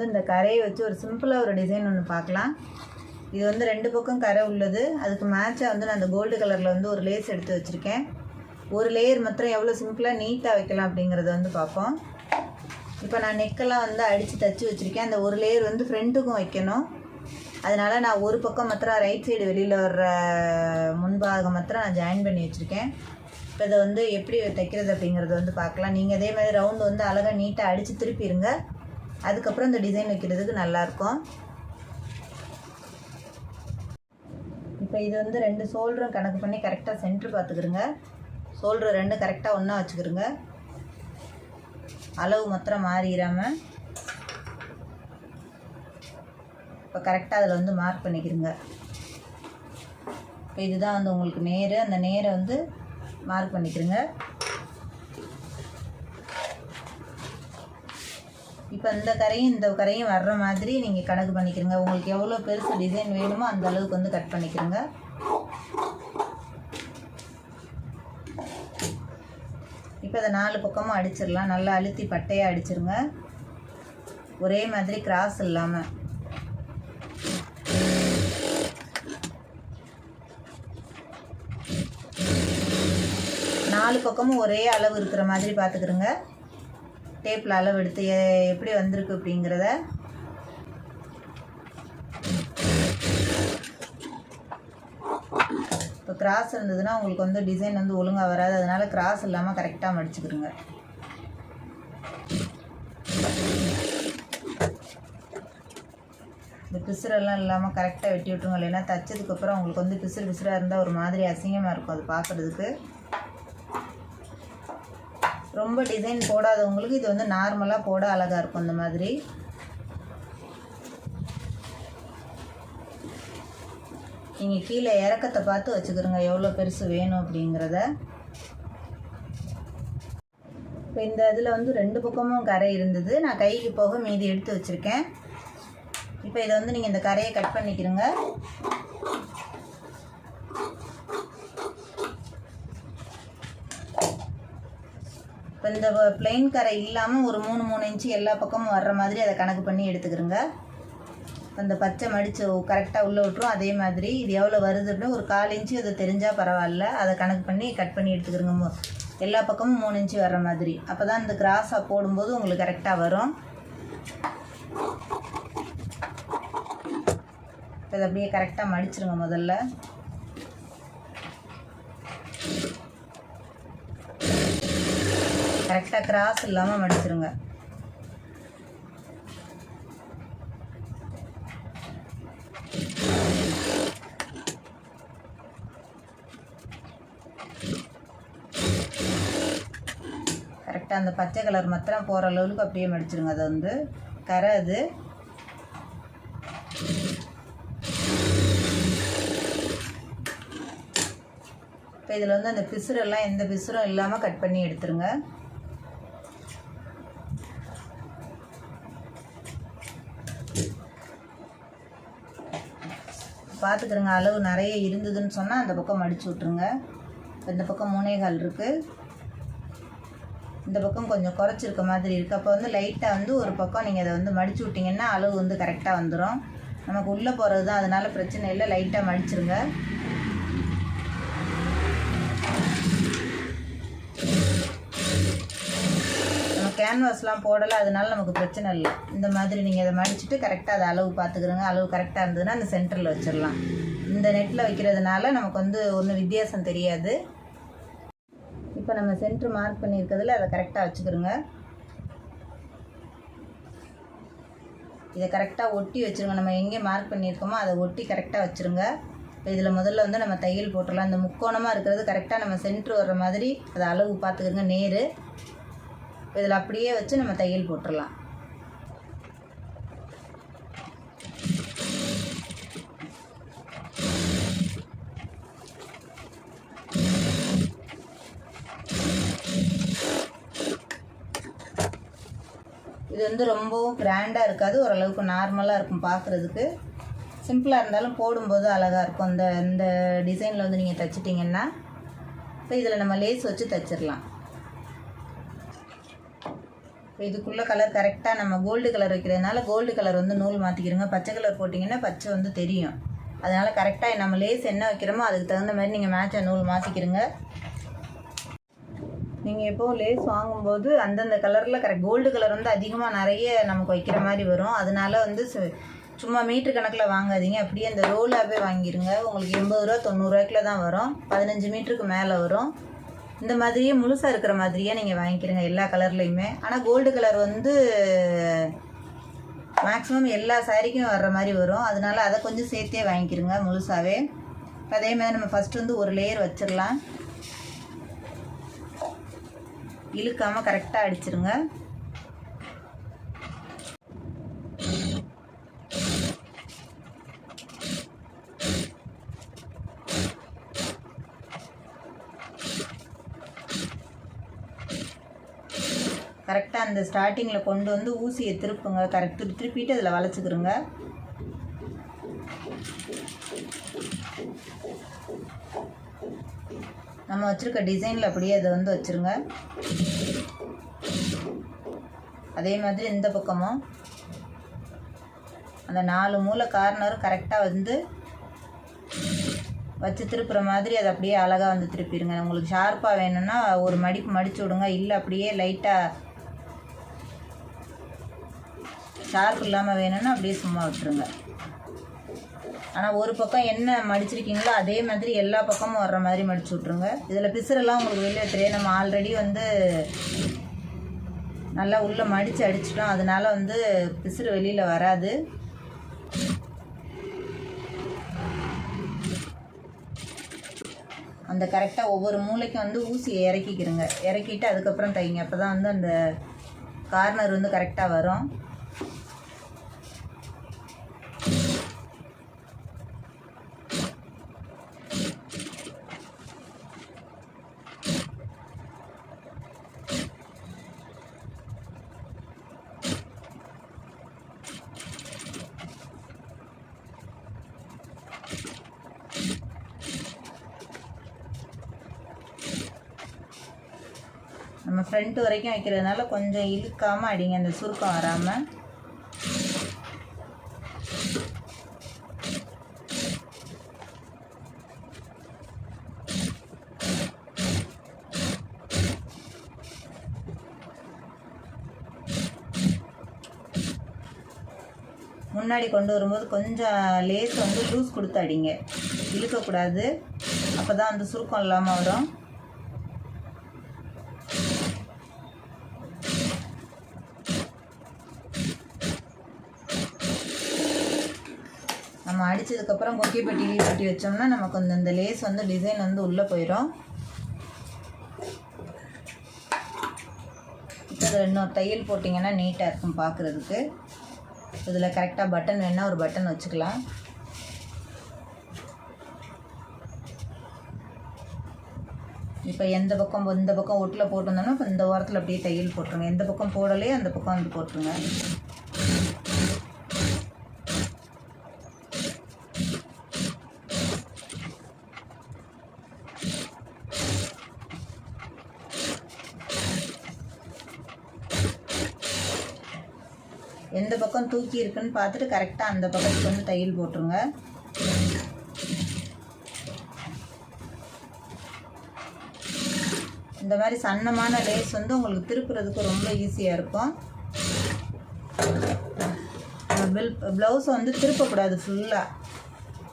வந்து இந்த கரையை வச்சு ஒரு சிம்பிளாக ஒரு டிசைன் ஒன்று பார்க்கலாம். இது வந்து ரெண்டு பக்கம் கரை உள்ளது. அதுக்கு மேட்சாக வந்து நான் அந்த கோல்டு கலரில் வந்து ஒரு லேஸ் எடுத்து வச்சுருக்கேன். ஒரு லேயர் மாத்திரம் எவ்வளோ சிம்பிளாக நீட்டாக வைக்கலாம் அப்படிங்கிறத வந்து பார்ப்போம். இப்போ நான் நெக்கெல்லாம் வந்து அடித்து தச்சு வச்சுருக்கேன். அந்த ஒரு லேயர் வந்து ஃப்ரண்ட்டுக்கும் வைக்கணும். அதனால் நான் ஒரு பக்கம் மாத்திரம் ரைட் சைடு வெளியில் வர்ற முன்பாக மாத்திரம் நான் ஜாயின் பண்ணி வச்சுருக்கேன். இப்போ இதை வந்து எப்படி தைக்கிறது அப்படிங்கிறத வந்து பார்க்கலாம். நீங்கள் அதே மாதிரி ரவுண்டு வந்து அழகாக நீட்டாக அடித்து திருப்பிடுங்க அதுக்கப்புறம் இந்த டிசைன் வைக்கிறதுக்கு நல்லாயிருக்கும். இப்போ இது வந்து ரெண்டு சோல்டரும் கணக்கு பண்ணி கரெக்டாக சென்ட்ரு பார்த்துக்கிருங்க. சோல்டர் ரெண்டு கரெக்டாக ஒன்றா வச்சுக்கிருங்க. அளவு மாத்திரம் மாறிடாமல் இப்போ கரெக்டாக அதில் வந்து மார்க் பண்ணிக்கிறங்க இப்போ இதுதான் வந்து உங்களுக்கு நேரு. அந்த நேரை வந்து மார்க் பண்ணிக்கிறங்க இப்போ இந்த கரையும் இந்த கரையும் வர்ற மாதிரி நீங்கள் கணக்கு பண்ணிக்கிறங்க உங்களுக்கு எவ்வளோ பெருசு டிசைன் வேணுமோ அந்த அளவுக்கு வந்து கட் பண்ணிக்கிறங்க இப்போ இதை நாலு பக்கமும் அடிச்சிடலாம். நல்லா அழுத்தி பட்டையாக அடிச்சிருங்க. ஒரே மாதிரி கிராஸ் இல்லாமல் நாலு பக்கமும் ஒரே அளவு இருக்கிற மாதிரி பார்த்துக்கிறோங்க டேப்பில் அளவு எடுத்து எப்படி வந்திருக்கு அப்படிங்கிறத இப்போ கிராஸ் இருந்ததுன்னா உங்களுக்கு வந்து டிசைன் வந்து ஒழுங்காக வராது. அதனால் கிராஸ் இல்லாமல் கரெக்டாக மடிச்சுக்கிடுங்க. இந்த பிசுறெல்லாம் இல்லாமல் கரெக்டாக வெட்டி விட்டுருங்க. இல்லைன்னா தைச்சதுக்கப்புறம் உங்களுக்கு வந்து பிசுறு பிசுறாக இருந்தால் ஒரு மாதிரி அசிங்கமாக இருக்கும். அது பார்க்குறதுக்கு ரொம்ப டிசைன் போடாதவங்களுக்கு இது வந்து நார்மலாக போட அழகாக இருக்கும் இந்த மாதிரி. நீங்கள் கீழே இறக்கத்தை பார்த்து வச்சுக்கிறோங்க எவ்வளோ பெருசு வேணும் அப்படிங்கிறத. இப்போ இந்த இதில் வந்து ரெண்டு பக்கமும் கரை இருந்தது. நான் கைக்கு போக மீதி எடுத்து வச்சுருக்கேன். இப்போ இதை வந்து நீங்கள் இந்த கரையை கட் பண்ணிக்கிறோங்க. இப்போ இந்த பிளெயின் கரை இல்லாமல் ஒரு மூணு மூணு இன்ச்சு எல்லா பக்கமும் வர்ற மாதிரி அதை கணக்கு பண்ணி எடுத்துக்கிறோங்க. அந்த பச்சை மடித்து கரெக்டாக உள்ளே விட்டுரும். அதே மாதிரி இது எவ்வளோ வருது அப்படின்னு ஒரு கால் இன்ச்சு அது தெரிஞ்சால் பரவாயில்ல. அதை கணக்கு பண்ணி கட் பண்ணி எடுத்துக்கிறோங்க. மு- எல்லா பக்கமும் மூணு இன்ச்சு வர்ற மாதிரி. அப்போ தான் இந்த கிராஸாக போடும்போது உங்களுக்கு கரெக்டாக வரும். இப்போ இதை அப்படியே கரெக்டாக மடிச்சிருங்க முதல்ல. கரெக்டாக கிராஸ் இல்லாமல் மடிச்சிருங்க கரெக்டாக அந்த பச்சை கலர் மாத்திரம் போகிற அளவுக்கு அப்படியே மடிச்சிருங்க அதை வந்து கரை அது. இப்போ இதில் வந்து அந்த பிசுறெல்லாம் எந்த பிசுறும் இல்லாமல் கட் பண்ணி எடுத்துருங்க. பார்த்துக்கிறங்க அளவு நிறைய இருந்ததுன்னு சொன்னால் அந்த பக்கம் மடிச்சு விட்ருங்க இந்த பக்கம் மூணேகால் இருக்குது இந்த பக்கம் கொஞ்சம் குறைச்சிருக்க மாதிரி இருக்குது அப்போ வந்து லைட்டாக வந்து ஒரு பக்கம் நீங்கள் அதை வந்து மடிச்சு விட்டிங்கன்னா அளவு வந்து கரெக்டாக வந்துடும் நமக்கு உள்ளே போகிறது தான் அதனால் பிரச்சனை இல்லை. லைட்டாக மடிச்சிருங்க நம்ம கேன்வாஸ்லாம் போடலை அதனால நமக்கு பிரச்சனை இல்லை. இந்த மாதிரி நீங்கள் அதை மடிச்சுட்டு கரெக்டாக அதை அளவு பார்த்துக்கிறோங்க அளவு கரெக்டாக இருந்ததுன்னா அந்த சென்டரில் வச்சிடலாம் இந்த நெட்டில் வைக்கிறதுனால நமக்கு வந்து ஒன்றும் வித்தியாசம் தெரியாது. இப்போ நம்ம சென்டர் மார்க் பண்ணியிருக்கிறதுல அதை கரெக்டாக வச்சுக்கிறோங்க இதை கரெக்டாக ஒட்டி வச்சுருங்க. நம்ம எங்கே மார்க் பண்ணியிருக்கோமோ அதை ஒட்டி கரெக்டாக வச்சுருங்க. இப்போ இதில் முதல்ல வந்து நம்ம தையல் போட்டுடலாம். இந்த முக்கோணமாக இருக்கிறது கரெக்டாக நம்ம சென்ட்ரு வர்ற மாதிரி அதை அளவு பார்த்துக்கிறோங்க நேரு. இதில் அப்படியே வச்சு நம்ம தையல் போட்டுடலாம். இது வந்து ரொம்பவும் கிராண்டாக இருக்காது ஓரளவுக்கு நார்மலாக இருக்கும் பார்க்குறதுக்கு. சிம்பிளாக இருந்தாலும் போடும்போது அழகாக இருக்கும். அந்த இந்த டிசைனில் வந்து நீங்கள் தைச்சிட்டிங்கன்னா இப்போ இதில் நம்ம லேஸ் வச்சு தைச்சிடலாம். இப்போ இதுக்குள்ளே கலர் கரெக்டாக நம்ம கோல்டு கலர் வைக்கிறதுனால கோல்டு கலர் வந்து நூல் மாற்றிக்கிறோங்க பச்சை கலர் போட்டிங்கன்னா பச்சை வந்து தெரியும். அதனால் கரெக்டாக நம்ம லேஸ் என்ன வைக்கிறோமோ அதுக்கு தகுந்த மாதிரி நீங்கள் மேட்சை நூல் மாற்றிக்கிறோங்க நீங்கள் எப்போது லேஸ் வாங்கும்போது அந்தந்த கலரில் கரெக்ட் கோல்டு கலர் வந்து அதிகமாக நிறைய நமக்கு வைக்கிற மாதிரி வரும். அதனால வந்து சு- சும்மா மீட்ரு கணக்கில் வாங்காதீங்க. அப்படியே அந்த ரோலாகவே வாங்கிடுங்க உங்களுக்கு எண்பது ரூபா தொண்ணூறுரூவாய்க்குள்ள தான் வரும். பதினஞ்சு மீட்டருக்கு மேலே வரும். இந்த மாதிரியே முழுசாக இருக்கிற மாதிரியே நீங்கள் வாங்கிக்கிறங்க எல்லா கலர்லேயுமே. ஆனால் கோல்டு கலர் வந்து மேக்ஸிமம் எல்லா சாரிக்கும் வர்ற மாதிரி வரும். அதனால அதை கொஞ்சம் சேர்த்தே வாங்கிக்கிறங்க முழுசாகவே அதே மாதிரி நம்ம ஃபஸ்ட்டு வந்து ஒரு லேயர் வச்சிடலாம். இழுக்காமல் கரெக்டாக அடிச்சிருங்க. கரெக்டாக அந்த ஸ்டார்டிங்கில் கொண்டு வந்து ஊசியை திருப்புங்க. கரெக்ட் திருப்பிட்டு அதில் வளைச்சிக்கிறோங்க நம்ம வச்சுருக்க டிசைனில் அப்படியே அதை வந்து வச்சுருங்க. அதே மாதிரி இந்த பக்கமும். அந்த நாலு மூளை கார்னரும் கரெக்டாக வந்து வச்சு திருப்புற மாதிரி அதை அப்படியே அழகாக வந்து திருப்பிடுங்க. உங்களுக்கு ஷார்ப்பாக வேணும்னா ஒரு மடிப்பு மடிச்சு விடுங்க. இல்லை அப்படியே லைட்டாக ஷார்ப் இல்லாமல் வேணும்னா அப்படியே சும்மா விட்டுருங்க. ஆனால் ஒரு பக்கம் என்ன மடிச்சிருக்கீங்களோ அதே மாதிரி எல்லா பக்கமும் வர்ற மாதிரி மடிச்சு விட்ருங்க இதில் பிசுரெல்லாம் உங்களுக்கு வெளியே தெரியும் நம்ம ஆல்ரெடி வந்து நல்லா உள்ளே மடித்து அடிச்சிட்டோம். அதனால வந்து பிசுறு வெளியில் வராது. அந்த கரெக்டாக ஒவ்வொரு மூளைக்கும் வந்து ஊசியை இறக்கிக்கிறங்க இறக்கிட்டு அதுக்கப்புறம் தைங்க. அப்போ தான் வந்து அந்த கார்னர் வந்து கரெக்டாக வரும். ஃப்ரண்ட் வரைக்கும் வைக்கிறதுனால கொஞ்சம் இழுக்காமல் அடிங்க அந்த சுருக்கம் வராமல் முன்னாடி கொண்டு வரும்போது கொஞ்சம் லேஸ் வந்து லூஸ் கொடுத்து அடிங்க. இழுக்கக்கூடாது. அப்போ தான் அந்த சுருக்கம் இல்லாமல் வரும். நம்ம அடித்ததுக்கப்புறம் கொக்கி பெட்டி ஈ பெட்டி வச்சோம்னா நமக்கு அந்த இந்த லேஸ் வந்து டிசைன் வந்து உள்ளே போயிடும் இப்போ இதில் இன்னொரு தையல் போட்டிங்கன்னா நீட்டாக இருக்கும் பார்க்குறதுக்கு. இதில் கரெக்டாக பட்டன் வேணால் ஒரு பட்டன் வச்சுக்கலாம். இப்போ எந்த பக்கம் இந்த பக்கம் ஒட்டில் போட்டிருந்தோம்னா இப்போ இந்த ஓரத்தில் அப்படியே தையல் போட்டுருங்க. எந்த பக்கம் போடலையே அந்த பக்கம் வந்து போட்டுருங்க. எந்த பக்கம் தூக்கி இருக்குன்னு பார்த்துட்டு கரெக்டாக அந்த பக்கத்துக்கு வந்து தையல் போட்டுருங்க. இந்த மாதிரி சன்னமான லேஸ் வந்து உங்களுக்கு திருப்புறதுக்கு ரொம்ப ஈஸியாக இருக்கும். பில் ப்ளவுஸை வந்து திருப்பக்கூடாது ஃபுல்லாக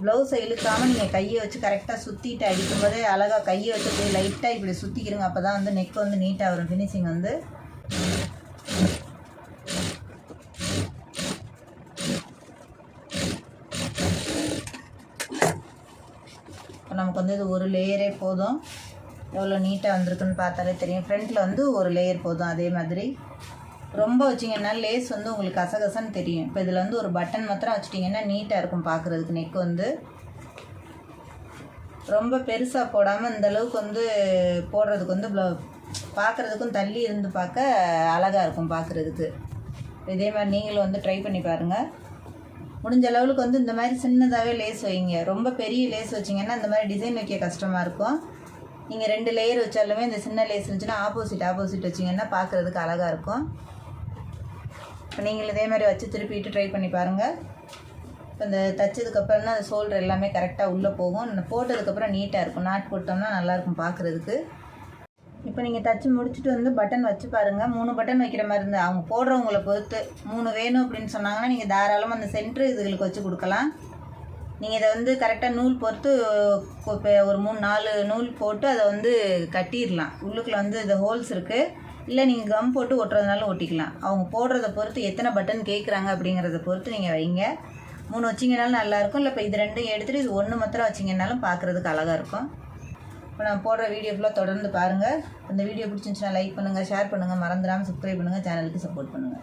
ப்ளவுஸை இழுக்காமல் நீங்கள் கையை வச்சு கரெக்டாக சுற்றிட்டு அடிக்கும்போதே அழகாக கையை வச்சு அப்படியே லைட்டாக இப்படி சுற்றிக்கிறங்க அப்போ தான் வந்து நெக் வந்து நீட்டாக வரும். ஃபினிஷிங் வந்து. நமக்கு வந்து இது ஒரு லேயரே போதும். எவ்வளோ நீட்டாக வந்திருக்குன்னு பார்த்தாலே தெரியும். ஃப்ரண்ட்டில் வந்து ஒரு லேயர் போதும் அதே மாதிரி. ரொம்ப வச்சிங்கன்னா லேஸ் வந்து உங்களுக்கு கசகசன்னு தெரியும். இப்போ இதில் வந்து ஒரு பட்டன் மாத்திரம் வச்சிட்டிங்கன்னா நீட்டாக இருக்கும் பார்க்குறதுக்கு நெக் வந்து. ரொம்ப பெருசாக போடாமல் இந்தளவுக்கு வந்து போடுறதுக்கு வந்து பார்க்குறதுக்கும் தள்ளி இருந்து பார்க்க அழகாக இருக்கும் பார்க்குறதுக்கு. இதே மாதிரி நீங்களும் வந்து ட்ரை பண்ணி பாருங்கள் முடிஞ்ச அளவுக்கு வந்து இந்த மாதிரி சின்னதாகவே லேஸ் வைங்க. ரொம்ப பெரிய லேஸ் வச்சிங்கன்னா இந்த மாதிரி டிசைன் வைக்க கஷ்டமாக இருக்கும். நீங்கள் ரெண்டு லேயர் வச்சாலுமே இந்த சின்ன லேஸ் இருந்துச்சுன்னா ஆப்போசிட் ஆப்போசிட் வச்சிங்கன்னா பார்க்குறதுக்கு அழகாக இருக்கும். இப்போ நீங்கள் இதே மாதிரி வச்சு திருப்பிட்டு ட்ரை பண்ணி பாருங்கள் இப்போ இந்த தைச்சதுக்கப்புறம் தான் அந்த ஷோல்டர் எல்லாமே கரெக்டாக உள்ளே போகும். போட்டதுக்கப்புறம் நீட்டாக இருக்கும். நாட் போட்டோம்னா நல்லாயிருக்கும் பார்க்குறதுக்கு இப்போ நீங்கள் தச்சு முடிச்சுட்டு வந்து பட்டன் வச்சு பாருங்கள் மூணு பட்டன் வைக்கிற மாதிரி இருந்தால் அவங்க போடுறவங்கள பொறுத்து மூணு வேணும் அப்படின்னு சொன்னாங்கன்னா நீங்கள் தாராளமாக அந்த சென்ட்ரு இதுகளுக்கு வச்சு கொடுக்கலாம். நீங்கள் இதை வந்து கரெக்டாக நூல் பொறுத்து இப்போ ஒரு மூணு நாலு நூல் போட்டு அதை வந்து கட்டிடலாம். உள்ளுக்குள்ள வந்து இந்த ஹோல்ஸ் இருக்குது இல்லை நீங்கள் கம் போட்டு ஒட்டுறதுனாலும் ஒட்டிக்கலாம். அவங்க போடுறத பொறுத்து எத்தனை பட்டன் கேட்குறாங்க அப்படிங்கிறத பொறுத்து நீங்கள் வைங்க. மூணு வச்சிங்கனாலும் நல்லாயிருக்கும் இல்லை இப்போ இது ரெண்டும் எடுத்துகிட்டு இது ஒன்று மாத்திரம் வச்சிங்கனாலும் பார்க்குறதுக்கு அழகாக இருக்கும். இப்போ நான் போடுற வீடியோ ஃபுல்லாக தொடர்ந்து பாருங்கள் அந்த வீடியோ பிடிச்சிருந்துச்சுன்னா லைக் பண்ணுங்கள் ஷேர் பண்ணுங்கள் மறந்துடாமல் சப்ஸ்கிரைப் பண்ணுங்கள் சேனலுக்கு சப்போர்ட் பண்ணுங்கள்